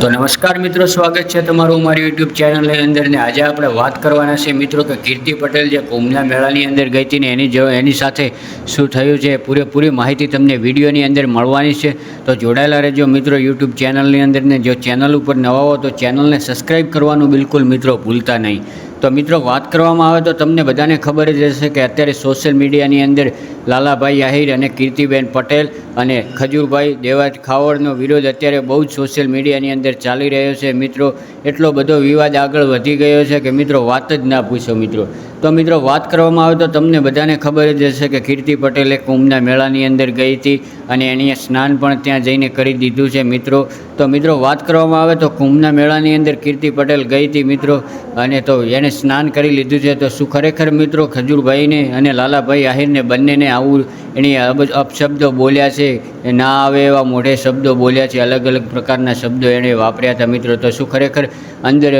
તો નમસ્કાર મિત્રો, સ્વાગત છે તમારું મારી યુટ્યુબ ચેનલની અંદર ને આજે આપણે વાત કરવાના છે મિત્રો કે કીર્તિ પટેલ જે કુંભના મેળાની અંદર ગઈ હતી ને એની એની સાથે શું થયું છે પૂરેપૂરી માહિતી તમને વિડીયોની અંદર મળવાની છે. તો જોડાયેલા રહેજો મિત્રો યુટ્યુબ ચેનલની અંદર ને. જો ચેનલ ઉપર નવા હો તો ચેનલને સબસ્ક્રાઈબ કરવાનું બિલકુલ મિત્રો ભૂલતા નહીં. તો મિત્રો વાત કરવામાં આવે તો તમને બધાને ખબર જ હશે કે અત્યારે સોશિયલ મીડિયાની અંદર લાલાભાઈ આહિર અને કીર્તિબેન પટેલ અને ખજૂરભાઈ દેવાજ ખાવડનો વિરોધ અત્યારે બહુ જ સોશિયલ મીડિયાની અંદર ચાલી રહ્યો છે. મિત્રો, એટલો બધો વિવાદ આગળ વધી ગયો છે કે મિત્રો વાત જ ના પૂછો મિત્રો. તો મિત્રો, વાત કરવામાં આવે તો તમને બધાને ખબર જ હશે કે કીર્તિ પટેલે કુંભના મેળાની અંદર ગઈ હતી અને એણે સ્નાન પણ ત્યાં જઈને કરી દીધું છે. મિત્રો તો મિત્રો વાત કરવામાં આવે તો કુંભના મેળાની અંદર કીર્તિ પટેલ ગઈ હતી મિત્રો અને તો એણે સ્નાન કરી લીધું છે. તો શું ખરેખર મિત્રો ખજૂરભાઈને અને લાલાભાઈ આહિરને બંનેને આવું એણે અપશબ્દો બોલ્યા છે? ના આવે એવા મોઢે શબ્દો બોલ્યા છે. અલગ અલગ પ્રકારના શબ્દો એણે વાપર્યા હતા મિત્રો. તો શું ખરેખર અંદર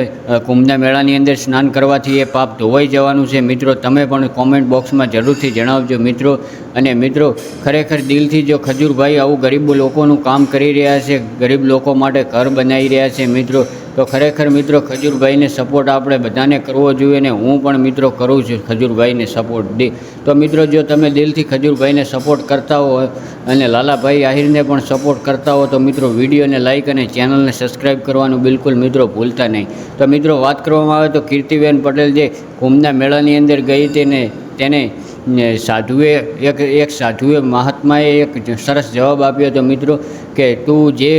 કુંભના મેળાની અંદર સ્નાન કરવાથી એ પાપ ધોવાઈ જવાનું છે? મિત્રો, તમે પણ કોમેન્ટ બોક્સમાં જરૂરથી જણાવજો મિત્રો. અને મિત્રો, ખરેખર દિલથી જો ખજૂરભાઈ આવું ગરીબ લોકોનું કામ કરી રહ્યા છે, ગરીબ લોકો માટે ઘર બનાવી રહ્યા છે મિત્રો. તો ખરેખર મિત્રો, ખજૂરભાઈને સપોર્ટ આપણે બધાને કરવો જોઈએ ને હું પણ મિત્રો કરું છું ખજૂરભાઈને સપોર્ટ દે. તો મિત્રો, જો તમે દિલથી ખજૂરભાઈને સપોર્ટ કરતા હો અને લાલાભાઈ આહિરને પણ સપોર્ટ કરતા હો, તો મિત્રો વિડીયોને લાઇક અને ચેનલને સબસ્ક્રાઈબ કરવાનું બિલકુલ મિત્રો ભૂલતા નહીં. તો મિત્રો, વાત કરવામાં આવે તો કીર્તિબેન પટેલ જે કુંભના મેળાની અંદર ગઈ હતી ને તેને ને સાધુએ એક એક સાધુએ મહાત્માએ એક સરસ જવાબ આપ્યો હતો, મિત્રો, કે તું જે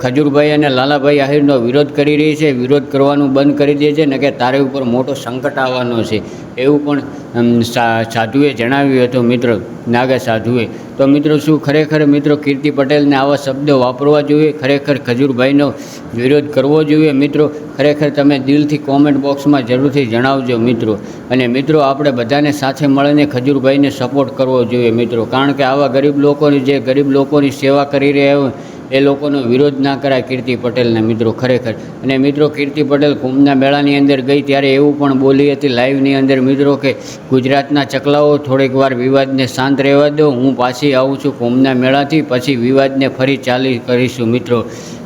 ખજૂરભાઈ અને લાલાભાઈ આહિરનો વિરોધ કરી રહી છે, વિરોધ કરવાનું બંધ કરી દે છે ને કે તારે ઉપર મોટો સંકટ આવવાનો છે. એવું પણ સાધુએ જણાવ્યું હતું, મિત્રો, નાગા સાધુએ તો મિત્રો શું ખરેખર મિત્રો કીર્તિ પટેલને આવા શબ્દો વાપરવા જોઈએ? ખરેખર ખજૂરભાઈનો વિરોધ કરવો જોઈએ? મિત્રો, ખરેખર તમે દિલથી કોમેન્ટ બોક્સમાં જરૂરથી જણાવજો મિત્રો. અને મિત્રો, આપણે બધાને સાથે મળીને ખજૂરભાઈને સપોર્ટ કરવો જોઈએ મિત્રો. કારણ કે આવા ગરીબ લોકોની જે ગરીબ લોકોની સેવા કરી રહ્યા હોય એ લોકોનો વિરોધ ના કરાય કીર્તિ પટેલને મિત્રો ખરેખર. અને મિત્રો કીર્તિ પટેલ કુંભના મેળાની અંદર ગઈ ત્યારે એવું પણ બોલી હતી લાઈવની અંદર, મિત્રો કે ગુજરાતના ચકલાઓ થોડીક વાર વિવાદને શાંત રહેવા દો, હું પાછી આવું છું કુંભના મેળાથી, પછી વિવાદને ફરી ચાલી કરીશું મિત્રો.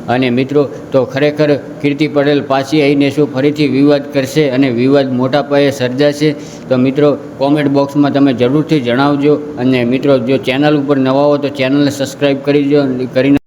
અને મિત્રો, તો ખરેખર કીર્તિ પટેલ પાછી આવીને શું ફરીથી વિવાદ કરશે અને વિવાદ મોટા પાયે સર્જાશે? તો મિત્રો, કોમેન્ટ બોક્સમાં તમે જરૂરથી જણાવજો. અને મિત્રો, જો ચેનલ ઉપર નવા હો તો ચેનલને સબસ્ક્રાઈબ કરી દો કરીને